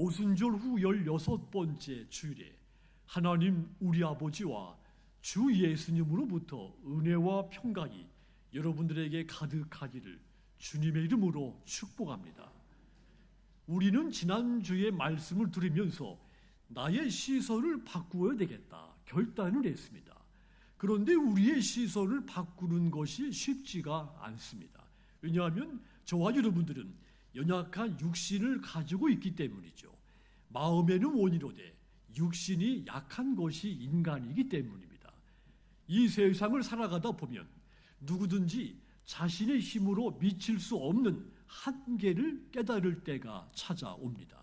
오순절 후 열여섯 번째 주일에 하나님 우리 아버지와 주 예수님으로부터 은혜와 평강이 여러분들에게 가득하기를 주님의 이름으로 축복합니다. 우리는 지난주에 말씀을 들으면서 나의 시선을 바꾸어야 되겠다 결단을 했습니다. 그런데 우리의 시선을 바꾸는 것이 쉽지가 않습니다. 왜냐하면 저와 여러분들은 연약한 육신을 가지고 있기 때문이죠. 마음에는 원이로되 육신이 약한 것이 인간이기 때문입니다. 이 세상을 살아가다 보면 누구든지 자신의 힘으로 미칠 수 없는 한계를 깨달을 때가 찾아옵니다.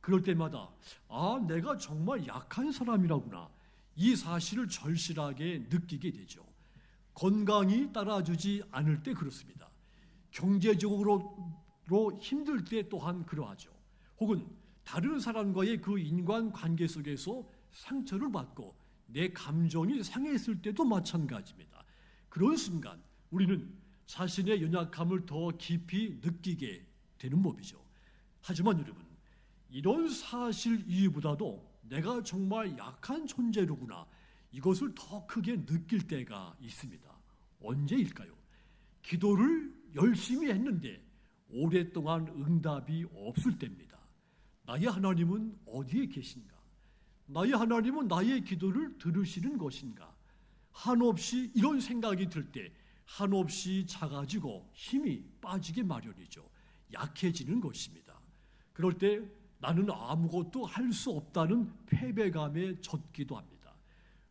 그럴 때마다 아, 내가 정말 약한 사람이라구나. 이 사실을 절실하게 느끼게 되죠. 건강이 따라주지 않을 때 그렇습니다. 경제적으로 힘들 때 또한 그러하죠. 혹은 다른 사람과의 그 인간 관계 속에서 상처를 받고 내 감정이 상했을 때도 마찬가지입니다. 그런 순간 우리는 자신의 연약함을 더 깊이 느끼게 되는 법이죠. 하지만 여러분, 이런 사실 이유보다도 내가 정말 약한 존재로구나. 이것을 더 크게 느낄 때가 있습니다. 언제일까요? 기도를 열심히 했는데 오랫동안 응답이 없을 때입니다. 나의 하나님은 어디에 계신가? 나의 하나님은 나의 기도를 들으시는 것인가? 한없이 이런 생각이 들 때 한없이 작아지고 힘이 빠지게 마련이죠. 약해지는 것입니다. 그럴 때 나는 아무것도 할 수 없다는 패배감에 젖기도 합니다.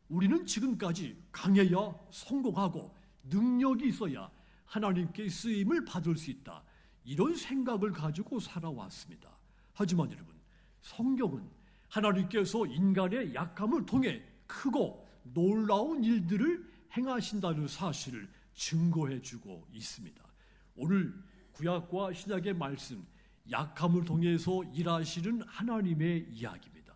우리는 지금까지 강해야 성공하고 능력이 있어야 하나님께 쓰임을 받을 수 있다. 이런 생각을 가지고 살아왔습니다. 하지만 여러분, 성경은 하나님께서 인간의 약함을 통해 크고 놀라운 일들을 행하신다는 사실을 증거해 주고 있습니다. 오늘 구약과 신약의 말씀, 약함을 통해서 일하시는 하나님의 이야기입니다.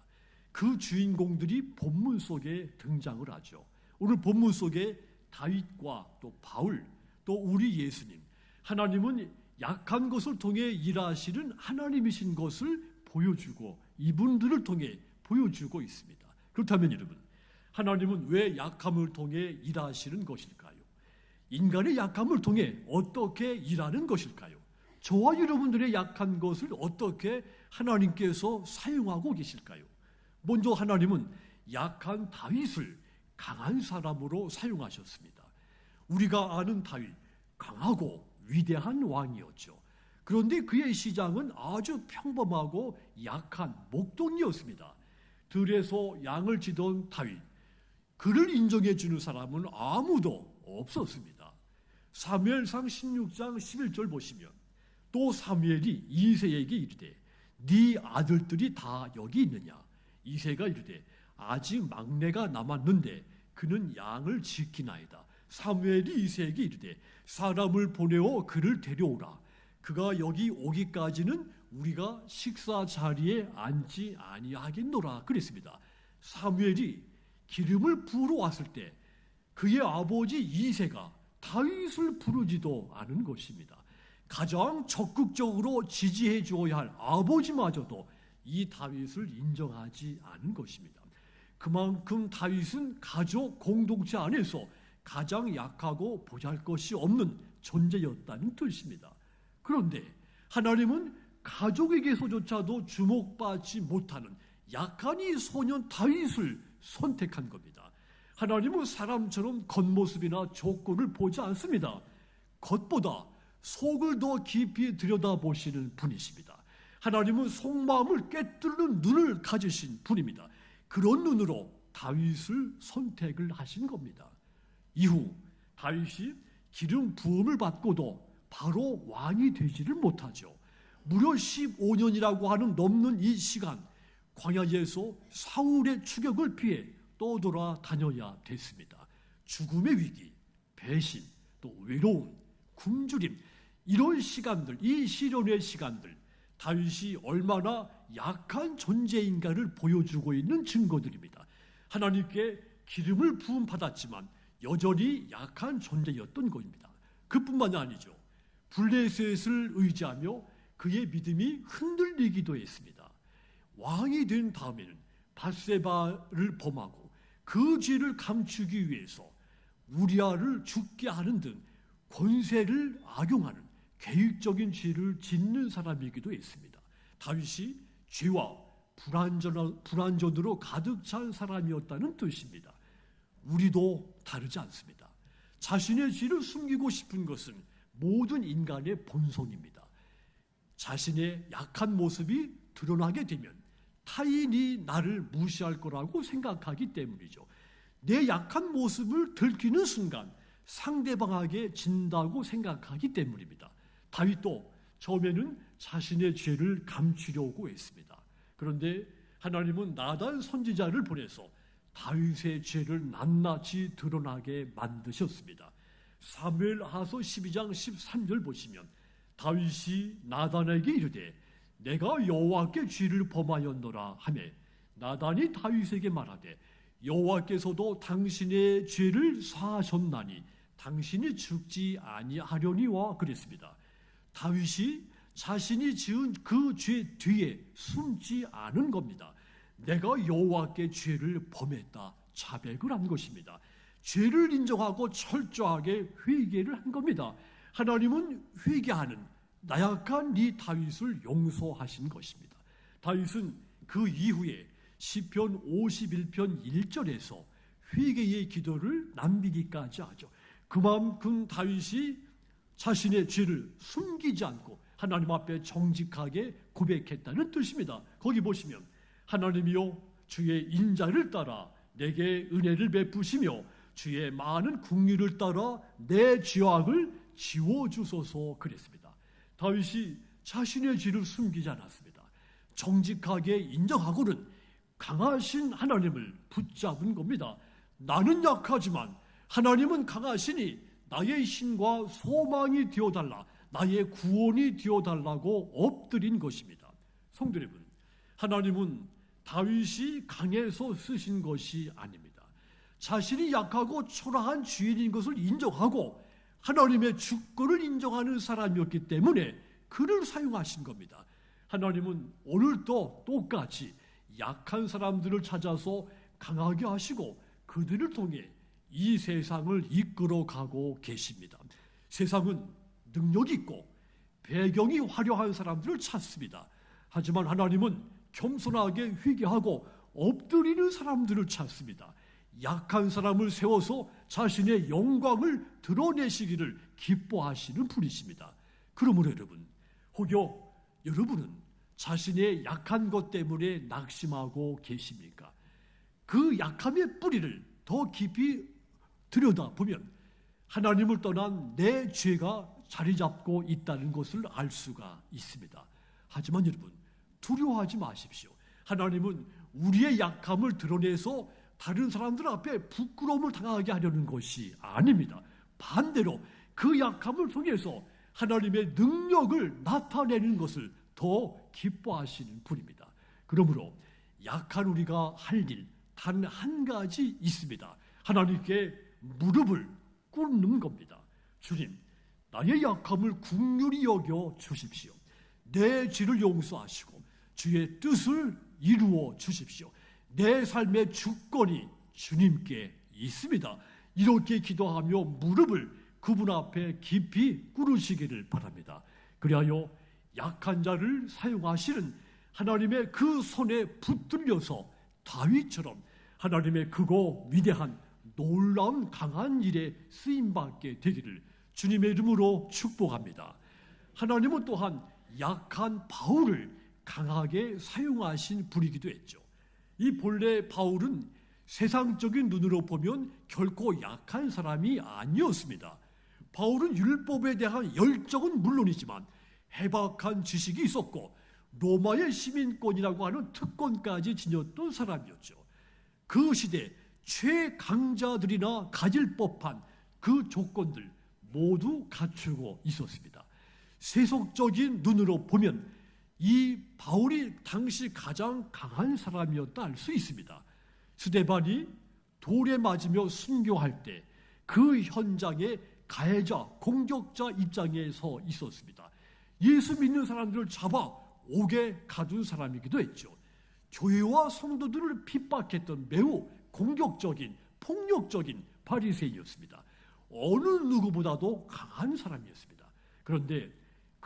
그 주인공들이 본문 속에 등장을 하죠. 오늘 본문 속에 다윗과 또 바울, 또 우리 예수님, 하나님은 약한 것을 통해 일하시는 하나님이신 것을 보여주고 이분들을 통해 보여주고 있습니다. 그렇다면 여러분, 하나님은 왜 약함을 통해 일하시는 것일까요? 인간의 약함을 통해 어떻게 일하는 것일까요? 저와 여러분들의 약한 것을 어떻게 하나님께서 사용하고 계실까요? 먼저 하나님은 약한 다윗을 강한 사람으로 사용하셨습니다. 우리가 아는 다윗, 강하고 위대한 왕이었죠. 그런데 그의 시장은 아주 평범하고 약한 목동이었습니다. 들에서 양을 지던 다윗, 그를 인정해 주는 사람은 아무도 없었습니다. 사무엘상 16장 11절 보시면 또 사무엘이 이세에게 이르되 네 아들들이 다 여기 있느냐 이세가 이르되 아직 막내가 남았는데 그는 양을 지키나이다 사무엘이 이세에게 이르되 사람을 보내어 그를 데려오라. 그가 여기 오기까지는 우리가 식사 자리에 앉지 아니하겠노라 그랬습니다. 사무엘이 기름을 부으러 왔을 때 그의 아버지 이세가 다윗을 부르지도 않은 것입니다. 가장 적극적으로 지지해 주어야 할 아버지마저도 이 다윗을 인정하지 않은 것입니다. 그만큼 다윗은 가족 공동체 안에서 가장 약하고 보잘 것이 없는 존재였다는 뜻입니다. 그런데 하나님은 가족에게서조차도 주목받지 못하는 약한 이 소년 다윗을 선택한 겁니다. 하나님은 사람처럼 겉모습이나 조건을 보지 않습니다. 겉보다 속을 더 깊이 들여다보시는 분이십니다. 하나님은 속마음을 꿰뚫는 눈을 가지신 분입니다. 그런 눈으로 다윗을 선택을 하신 겁니다. 이후 다윗이 기름 부음을 받고도 바로 왕이 되지를 못하죠. 무려 15년이라고 하는 넘는 이 시간 광야에서 사울의 추격을 피해 떠돌아 다녀야 됐습니다. 죽음의 위기, 배신, 또 외로움, 굶주림 이런 시간들, 이 시련의 시간들, 다윗이 얼마나 약한 존재인가를 보여주고 있는 증거들입니다. 하나님께 기름을 부음 받았지만 여전히 약한 존재였던 것입니다. 그뿐만이 아니죠. 블레셋을 의지하며 그의 믿음이 흔들리기도 했습니다. 왕이 된 다음에는 바세바를 범하고 그 죄를 감추기 위해서 우리아를 죽게 하는 등 권세를 악용하는 계획적인 죄를 짓는 사람이기도 했습니다. 다윗이 죄와 불안전, 불안전으로 가득 찬 사람이었다는 뜻입니다. 우리도 다르지 않습니다. 자신의 죄를 숨기고 싶은 것은 모든 인간의 본성입니다. 자신의 약한 모습이 드러나게 되면 타인이 나를 무시할 거라고 생각하기 때문이죠. 내 약한 모습을 들키는 순간 상대방에게 진다고 생각하기 때문입니다. 다윗도 처음에는 자신의 죄를 감추려고 했습니다. 그런데 하나님은 나단 선지자를 보내서 다윗의 죄를 낱낱이 드러나게 만드셨습니다. 사무엘하서 12장 13절 보시면 다윗이 나단에게 이르되 내가 여호와께 죄를 범하였노라 하매 나단이 다윗에게 말하되 여호와께서도 당신의 죄를 사하셨나니 당신이 죽지 아니하려니와 그랬습니다. 다윗이 자신이 지은 그 죄 뒤에 숨지 않은 겁니다. 내가 여호와께 죄를 범했다 자백을 한 것입니다. 죄를 인정하고 철저하게 회개를 한 겁니다. 하나님은 회개하는 나약한 이 다윗을 용서하신 것입니다. 다윗은 그 이후에 시편 51편 1절에서 회개의 기도를 남기기까지 하죠. 그만큼 다윗이 자신의 죄를 숨기지 않고 하나님 앞에 정직하게 고백했다는 뜻입니다. 거기 보시면 하나님이요 주의 인자를 따라 내게 은혜를 베푸시며 주의 많은 국리를 따라 내 죄악을 지워 주소서 그랬습니다. 다윗이 자신의 죄를 숨기지 않았습니다. 정직하게 인정하고는 강하신 하나님을 붙잡은 겁니다. 나는 약하지만 하나님은 강하시니 나의 힘과 소망이 되어달라, 나의 구원이 되어달라고 엎드린 것입니다. 성도 여러분, 하나님은 다윗이 강해서 쓰신 것이 아닙니다. 자신이 약하고 초라한 주인인 것을 인정하고 하나님의 주권을 인정하는 사람이었기 때문에 그를 사용하신 겁니다. 하나님은 오늘도 똑같이 약한 사람들을 찾아서 강하게 하시고 그들을 통해 이 세상을 이끌어 가고 계십니다. 세상은 능력 있고 배경이 화려한 사람들을 찾습니다. 하지만 하나님은 겸손하게 회개하고 엎드리는 사람들을 찾습니다. 약한 사람을 세워서 자신의 영광을 드러내시기를 기뻐하시는 분이십니다. 그러므로 여러분, 혹여 여러분은 자신의 약한 것 때문에 낙심하고 계십니까? 그 약함의 뿌리를 더 깊이 들여다 보면 하나님을 떠난 내 죄가 자리 잡고 있다는 것을 알 수가 있습니다. 하지만 여러분, 두려워하지 마십시오. 하나님은 우리의 약함을 드러내서 다른 사람들 앞에 부끄러움을 당하게 하려는 것이 아닙니다. 반대로 그 약함을 통해서 하나님의 능력을 나타내는 것을 더 기뻐하시는 분입니다. 그러므로 약한 우리가 할 일 단 한 가지 있습니다. 하나님께 무릎을 꿇는 겁니다. 주님, 나의 약함을 국률이 여겨 주십시오. 내 죄를 용서하시고 주의 뜻을 이루어 주십시오. 내 삶의 주권이 주님께 있습니다. 이렇게 기도하며 무릎을 그분 앞에 깊이 꿇으시기를 바랍니다. 그리하여 약한 자를 사용하시는 하나님의 그 손에 붙들려서 다윗처럼 하나님의 크고 위대한 놀라운 강한 일에 쓰임 받게 되기를 주님의 이름으로 축복합니다. 하나님은 또한 약한 바울을 강하게 사용하신 분이기도 했죠. 이 본래 바울은 세상적인 눈으로 보면 결코 약한 사람이 아니었습니다. 바울은 율법에 대한 열정은 물론이지만 해박한 지식이 있었고 로마의 시민권이라고 하는 특권까지 지녔던 사람이었죠. 그 시대 최강자들이나 가질 법한 그 조건들 모두 갖추고 있었습니다. 세속적인 눈으로 보면 이 바울이 당시 가장 강한 사람이었다 알수 있습니다. 스데반이 돌에 맞으며 순교할 때 그 현장에 가해자, 공격자 입장에 서 있었습니다. 예수 믿는 사람들을 잡아 옥에 가둔 사람이기도 했죠. 교회와 성도들을 핍박했던 매우 공격적인 폭력적인 바리새이였습니다. 어느 누구보다도 강한 사람이었습니다. 그런데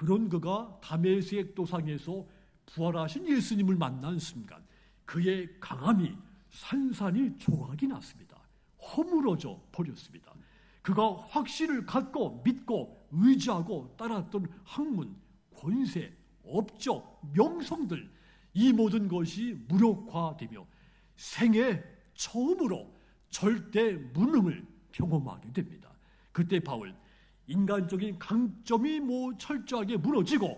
그런 그가 다메섹 도상에서 부활하신 예수님을 만난 순간 그의 강함이 산산이 조각이 났습니다. 허물어져 버렸습니다. 그가 확신을 갖고 믿고 의지하고 따랐던 학문, 권세, 업적, 명성들 이 모든 것이 무력화되며 생애 처음으로 절대 무능을 경험하게 됩니다. 그때 바울 인간적인 강점이 뭐 철저하게 무너지고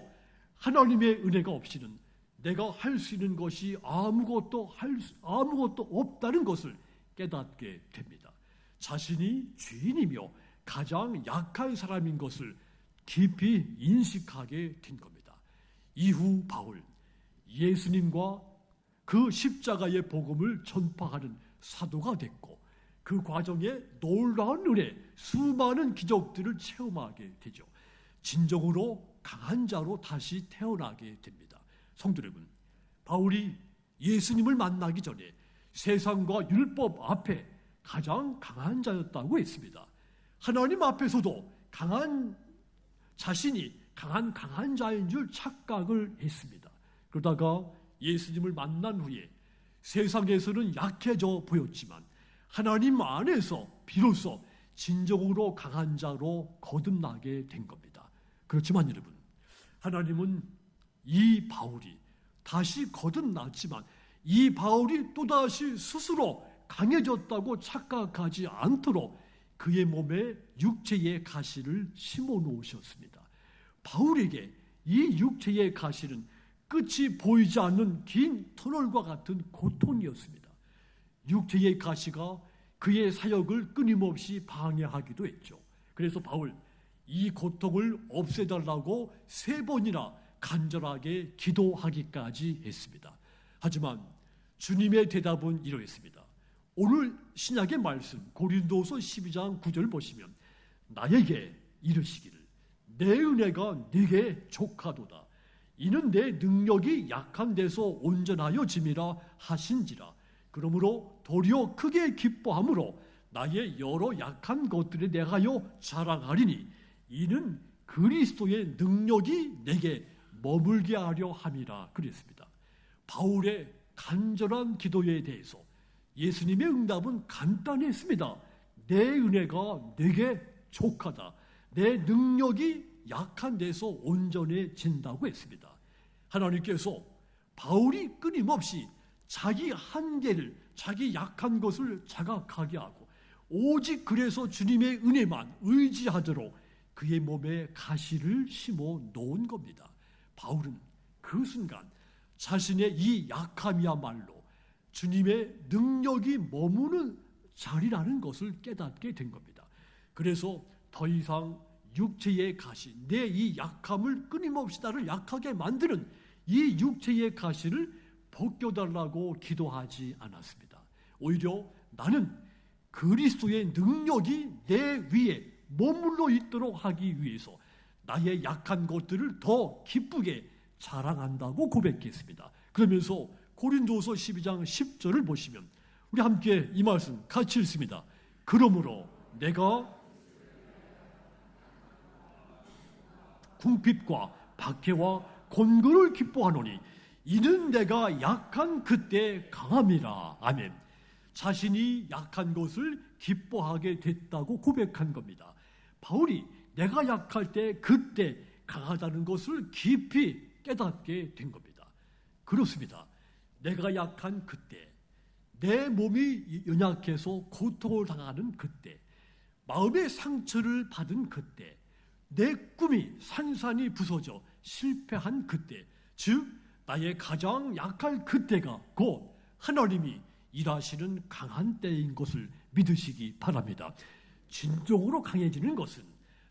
하나님의 은혜가 없이는 내가 할 수 있는 것이 아무것도 할 수- 아무것도 없다는 것을 깨닫게 됩니다. 자신이 죄인이며 가장 약한 사람인 것을 깊이 인식하게 된 겁니다. 이후 바울 예수님과 그 십자가의 복음을 전파하는 사도가 됐고 그 과정에 놀라운 은혜, 수많은 기적들을 체험하게 되죠. 진정으로 강한 자로 다시 태어나게 됩니다. 성도 여러분, 바울이 예수님을 만나기 전에 세상과 율법 앞에 가장 강한 자였다고 했습니다. 하나님 앞에서도 강한 자신이 강한 강한 자인 줄 착각을 했습니다. 그러다가 예수님을 만난 후에 세상에서는 약해져 보였지만 하나님 안에서 비로소 진정으로 강한 자로 거듭나게 된 겁니다. 그렇지만 여러분, 하나님은 이 바울이 다시 거듭났지만 이 바울이 또다시 스스로 강해졌다고 착각하지 않도록 그의 몸에 육체의 가시를 심어 놓으셨습니다. 바울에게 이 육체의 가시는 끝이 보이지 않는 긴 터널과 같은 고통이었습니다. 육체의 가시가 그의 사역을 끊임없이 방해하기도 했죠. 그래서 바울 이 고통을 없애달라고 세 번이나 간절하게 기도하기까지 했습니다. 하지만 주님의 대답은 이러했습니다. 오늘 신약의 말씀 고린도서 12장 9절 보시면 나에게 이르시기를 내 은혜가 네게 족하도다. 이는 내 능력이 약한 데서 온전하여 짐이라 하신지라. 그러므로 도리어 크게 기뻐함으로 나의 여러 약한 것들에 대하여 자랑하리니 이는 그리스도의 능력이 내게 머물게 하려 함이라 그랬습니다. 바울의 간절한 기도에 대해서 예수님의 응답은 간단했습니다. 내 은혜가 내게 족하다. 내 능력이 약한 데서 온전해진다고 했습니다. 하나님께서 바울이 끊임없이 자기 한계를, 자기 약한 것을 자각하게 하고 오직 그래서 주님의 은혜만 의지하도록 그의 몸에 가시를 심어 놓은 겁니다. 바울은 그 순간 자신의 이 약함이야말로 주님의 능력이 머무는 자리라는 것을 깨닫게 된 겁니다. 그래서 더 이상 육체의 가시, 내 이 약함을 끊임없이 나를 약하게 만드는 이 육체의 가시를 벗겨달라고 기도하지 않았습니다. 오히려 나는 그리스도의 능력이 내 위에 머물러 있도록 하기 위해서 나의 약한 것들을 더 기쁘게 자랑한다고 고백했습니다. 그러면서 고린도서 12장 10절을 보시면 우리 함께 이 말씀 같이 읽습니다. 그러므로 내가 궁핍과 박해와 곤고를 기뻐하노니 이는 내가 약한 그때 강함이라. 아멘. 자신이 약한 것을 기뻐하게 됐다고 고백한 겁니다. 바울이 내가 약할 때 그때 강하다는 것을 깊이 깨닫게 된 겁니다. 그렇습니다. 내가 약한 그때, 내 몸이 연약해서 고통을 당하는 그때, 마음의 상처를 받은 그때, 내 꿈이 산산이 부서져 실패한 그때, 즉 나의 가장 약할 그때가 곧 하나님이 일하시는 강한 때인 것을 믿으시기 바랍니다. 진정으로 강해지는 것은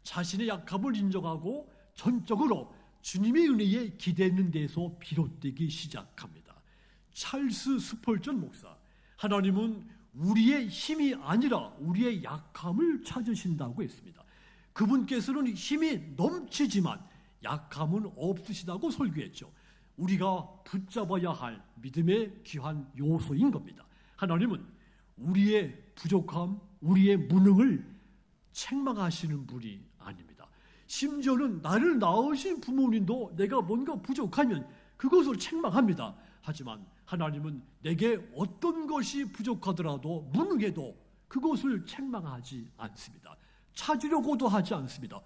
자신의 약함을 인정하고 전적으로 주님의 은혜에 기대는 데서 비롯되기 시작합니다. 찰스 스펄전 목사, 하나님은 우리의 힘이 아니라 우리의 약함을 찾으신다고 했습니다. 그분께서는 힘이 넘치지만 약함은 없으시다고 설교했죠. 우리가 붙잡아야 할 믿음의 귀한 요소인 겁니다. 하나님은 우리의 부족함, 우리의 무능을 책망하시는 분이 아닙니다. 심지어는 나를 낳으신 부모님도 내가 뭔가 부족하면 그것을 책망합니다. 하지만 하나님은 내게 어떤 것이 부족하더라도 무능해도 그것을 책망하지 않습니다. 찾으려고도 하지 않습니다.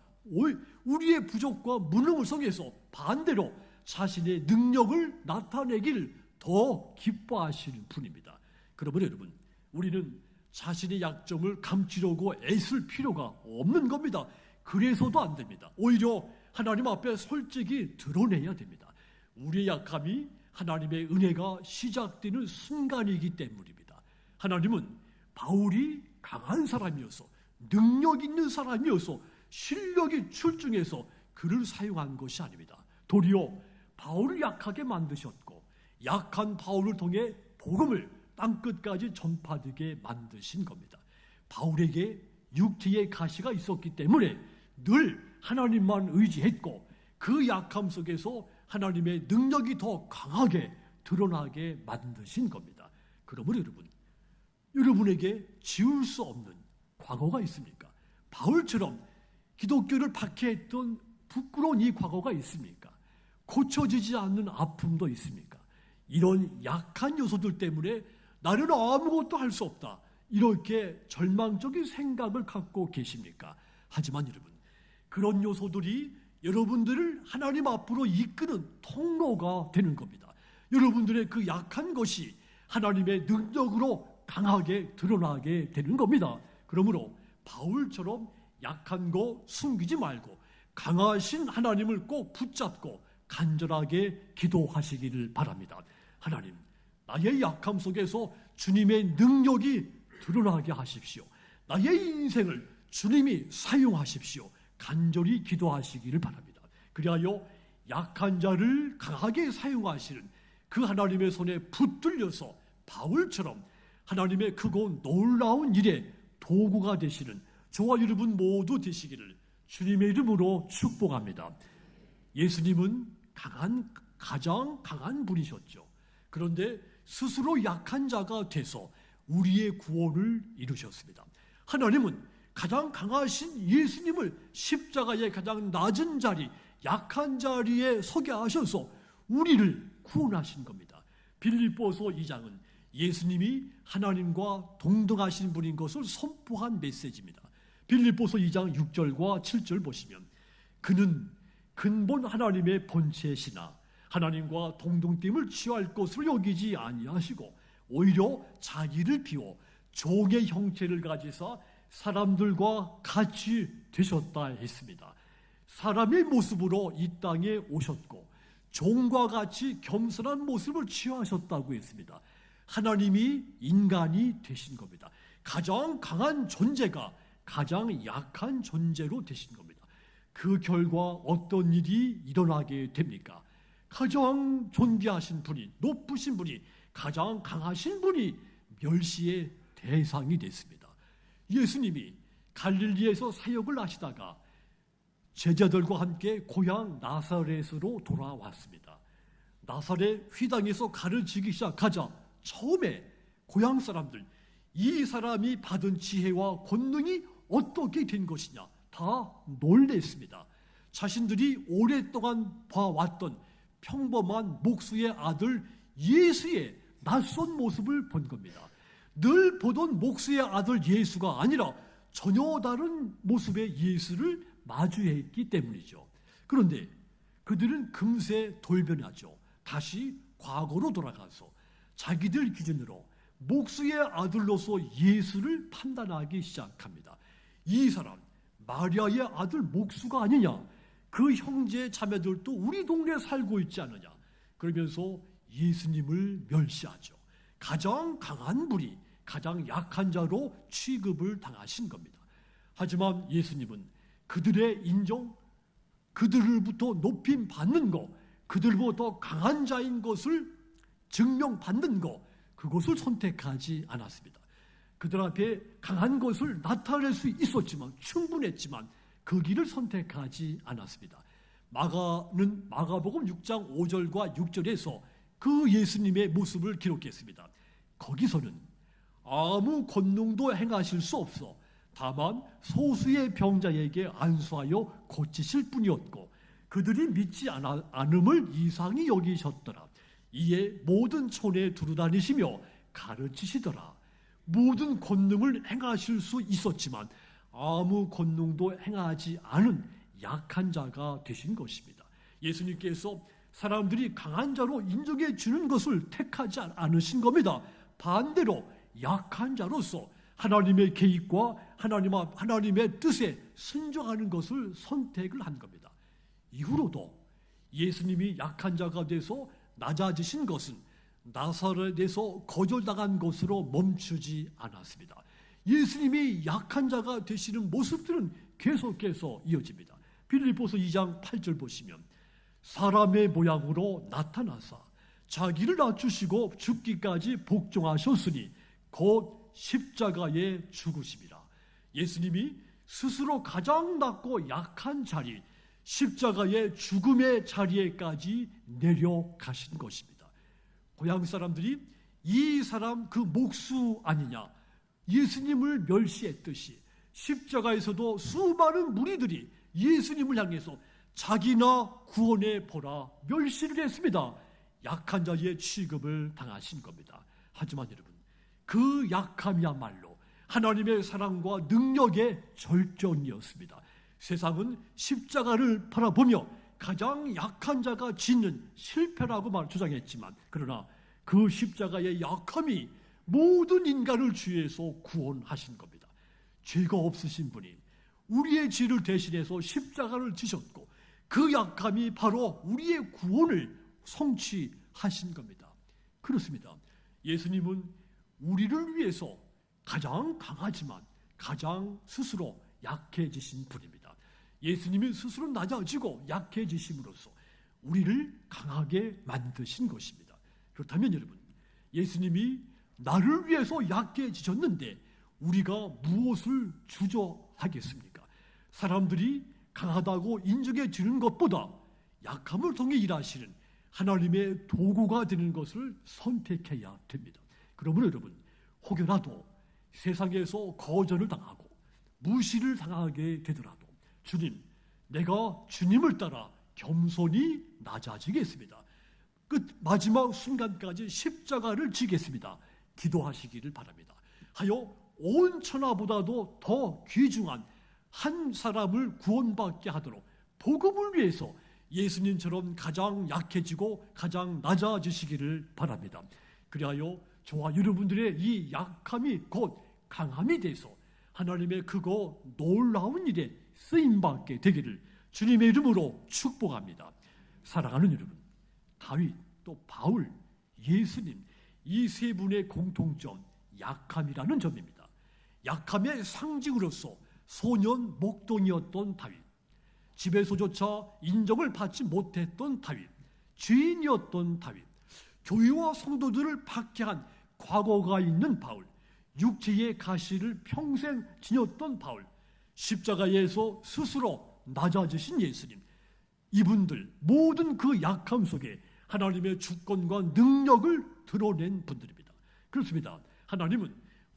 우리의 부족과 무능을 속에서 반대로 자신의 능력을 나타내길 더 기뻐하시는 분입니다. 그러면 여러분, 우리는 자신의 약점을 감추려고 애쓸 필요가 없는 겁니다. 그래서도 안 됩니다. 오히려 하나님 앞에 솔직히 드러내야 됩니다. 우리의 약함이 하나님의 은혜가 시작되는 순간이기 때문입니다. 하나님은 바울이 강한 사람이어서 능력 있는 사람이어서 실력이 출중해서 그를 사용한 것이 아닙니다. 도리어 바울을 약하게 만드셨고 약한 바울을 통해 복음을 땅끝까지 전파되게 만드신 겁니다. 바울에게 육체의 가시가 있었기 때문에 늘 하나님만 의지했고 그 약함 속에서 하나님의 능력이 더 강하게 드러나게 만드신 겁니다. 그러므로 여러분, 여러분에게 지울 수 없는 과거가 있습니까? 바울처럼 기독교를 박해했던 부끄러운 이 과거가 있습니까? 고쳐지지 않는 아픔도 있습니까? 이런 약한 요소들 때문에 나는 아무것도 할 수 없다. 이렇게 절망적인 생각을 갖고 계십니까? 하지만 여러분, 그런 요소들이 여러분들을 하나님 앞으로 이끄는 통로가 되는 겁니다. 여러분들의 그 약한 것이 하나님의 능력으로 강하게 드러나게 되는 겁니다. 그러므로 바울처럼 약한 거 숨기지 말고 강하신 하나님을 꼭 붙잡고 간절하게 기도하시기를 바랍니다. 하나님, 나의 약함 속에서 주님의 능력이 드러나게 하십시오. 나의 인생을 주님이 사용하십시오. 간절히 기도하시기를 바랍니다. 그리하여 약한 자를 강하게 사용하시는 그 하나님의 손에 붙들려서 바울처럼 하나님의 크고 놀라운 일에 도구가 되시는 저와 여러분 모두 되시기를 주님의 이름으로 축복합니다. 예수님은 강한 가장 강한 분이셨죠. 그런데 스스로 약한 자가 돼서 우리의 구원을 이루셨습니다. 하나님은 가장 강하신 예수님을 십자가의 가장 낮은 자리, 약한 자리에 서게 하셔서 우리를 구원하신 겁니다. 빌립보서 2장은 예수님이 하나님과 동등하신 분인 것을 선포한 메시지입니다. 빌립보서 2장 6절과 7절 보시면 그는 근본 하나님의 본체시나 하나님과 동등됨을 취할 것으로 여기지 아니하시고 오히려 자기를 비워 종의 형체를 가지사 사람들과 같이 되셨다 했습니다. 사람의 모습으로 이 땅에 오셨고 종과 같이 겸손한 모습을 취하셨다고 했습니다. 하나님이 인간이 되신 겁니다. 가장 강한 존재가 가장 약한 존재로 되신 겁니다. 그 결과 어떤 일이 일어나게 됩니까? 가장 존귀하신 분이, 높으신 분이, 가장 강하신 분이 멸시의 대상이 됐습니다. 예수님이 갈릴리에서 사역을 하시다가 제자들과 함께 고향 나사렛으로 돌아왔습니다. 나사렛 휘당에서 가르치기 시작하자 처음에 고향 사람들 이 사람이 받은 지혜와 권능이 어떻게 된 것이냐 다 놀랬습니다. 자신들이 오랫동안 봐왔던 평범한 목수의 아들 예수의 낯선 모습을 본 겁니다. 늘 보던 목수의 아들 예수가 아니라 전혀 다른 모습의 예수를 마주했기 때문이죠. 그런데 그들은 금세 돌변하죠. 다시 과거로 돌아가서 자기들 기준으로 목수의 아들로서 예수를 판단하기 시작합니다. 이 사람 마리아의 아들 목수가 아니냐? 그 형제 자매들도 우리 동네에 살고 있지 않느냐? 그러면서 예수님을 멸시하죠. 가장 강한 분이 가장 약한 자로 취급을 당하신 겁니다. 하지만 예수님은 그들의 인정, 그들로부터 높임 받는 것, 그들보다 강한 자인 것을 증명받는 것, 그것을 선택하지 않았습니다. 그들 앞에 강한 것을 나타낼 수 있었지만, 충분했지만, 그 길을 선택하지 않았습니다. 마가는 마가복음 6장 5절과 6절에서 그 예수님의 모습을 기록했습니다. 거기서는 아무 권능도 행하실 수 없어 다만 소수의 병자에게 안수하여 고치실 뿐이었고 그들이 믿지 않음을 이상히 여기셨더라. 이에 모든 촌에 두루다니시며 가르치시더라. 모든 권능을 행하실 수 있었지만 아무 권능도 행하지 않은 약한 자가 되신 것입니다. 예수님께서 사람들이 강한 자로 인정해 주는 것을 택하지 않으신 겁니다. 반대로 약한 자로서 하나님의 계획과 하나님, 하나님의 뜻에 순종하는 것을 선택을 한 겁니다. 이후로도 예수님이 약한 자가 돼서 낮아지신 것은 나사렛에서 거절당한 것으로 멈추지 않았습니다. 예수님이 약한 자가 되시는 모습들은 계속해서 이어집니다. 빌립보서 2장 8절 보시면 사람의 모양으로 나타나사 자기를 낮추시고 죽기까지 복종하셨으니 곧 십자가에 죽으심이라. 예수님이 스스로 가장 낮고 약한 자리, 십자가의 죽음의 자리에까지 내려가신 것입니다. 고향 사람들이 이 사람 그 목수 아니냐, 예수님을 멸시했듯이 십자가에서도 수많은 무리들이 예수님을 향해서 자기나 구원해 보라 멸시를 했습니다. 약한 자의 취급을 당하신 겁니다. 하지만 여러분, 그 약함이야말로 하나님의 사랑과 능력의 절정이었습니다. 세상은 십자가를 바라보며 가장 약한 자가 짓는 실패라고 말 주장했지만 그러나 그 십자가의 약함이 모든 인간을 주에서 구원하신 겁니다. 죄가 없으신 분이 우리의 죄를 대신해서 십자가를 지셨고 그 약함이 바로 우리의 구원을 성취하신 겁니다. 그렇습니다. 예수님은 우리를 위해서 가장 강하지만 가장 스스로 약해지신 분입니다. 예수님이 스스로 낮아지고 약해지심으로써 우리를 강하게 만드신 것입니다. 그렇다면 여러분, 예수님이 나를 위해서 약해지셨는데 우리가 무엇을 주저하겠습니까? 사람들이 강하다고 인정해 주는 것보다 약함을 통해 일하시는 하나님의 도구가 되는 것을 선택해야 됩니다. 그러므로 여러분, 혹여라도 세상에서 거절을 당하고 무시를 당하게 되더라도 주님, 내가 주님을 따라 겸손히 낮아지겠습니다. 끝 마지막 순간까지 십자가를 지겠습니다. 기도하시기를 바랍니다. 하여 온 천하보다도 더 귀중한 한 사람을 구원받게 하도록 복음을 위해서 예수님처럼 가장 약해지고 가장 낮아지시기를 바랍니다. 그리하여 저와 여러분들의 이 약함이 곧 강함이 돼서 하나님의 그거 놀라운 일에 쓰임받게 되기를 주님의 이름으로 축복합니다. 사랑하는 여러분, 다윗 또 바울, 예수님 이 세 분의 공통점 약함이라는 점입니다. 약함의 상징으로서 소년 목동이었던 다윗, 집에서조차 인정을 받지 못했던 다윗, 죄인이었던 다윗, 교회와 성도들을 박해한 과거가 있는 바울, 육체의 가시를 평생 지녔던 바울, 십자가에서 스스로 낮아지신 예수님, 이분들 모든 그 약함 속에 하나님의 주권과 능력을 드러낸 분들입니다. 그렇습니다. 하나님은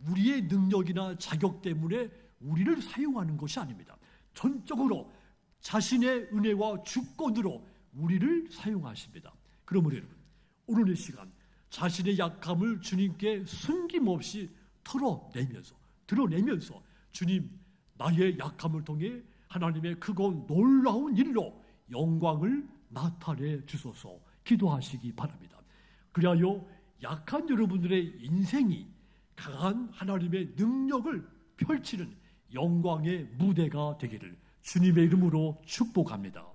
우리의 능력이나 자격 때문에 우리를 사용하는 것이 아닙니다. 전적으로 자신의 은혜와 주권으로 우리를 사용하십니다. 그러므로 여러분, 오늘 이 시간 자신의 약함을 주님께 숨김없이 털어내면서 드러내면서 주님 나의 약함을 통해 하나님의 크고 놀라운 일로 영광을 나타내 주소서 기도하시기 바랍니다. 그리하여 약한 여러분들의 인생이 강한 하나님의 능력을 펼치는 영광의 무대가 되기를 주님의 이름으로 축복합니다.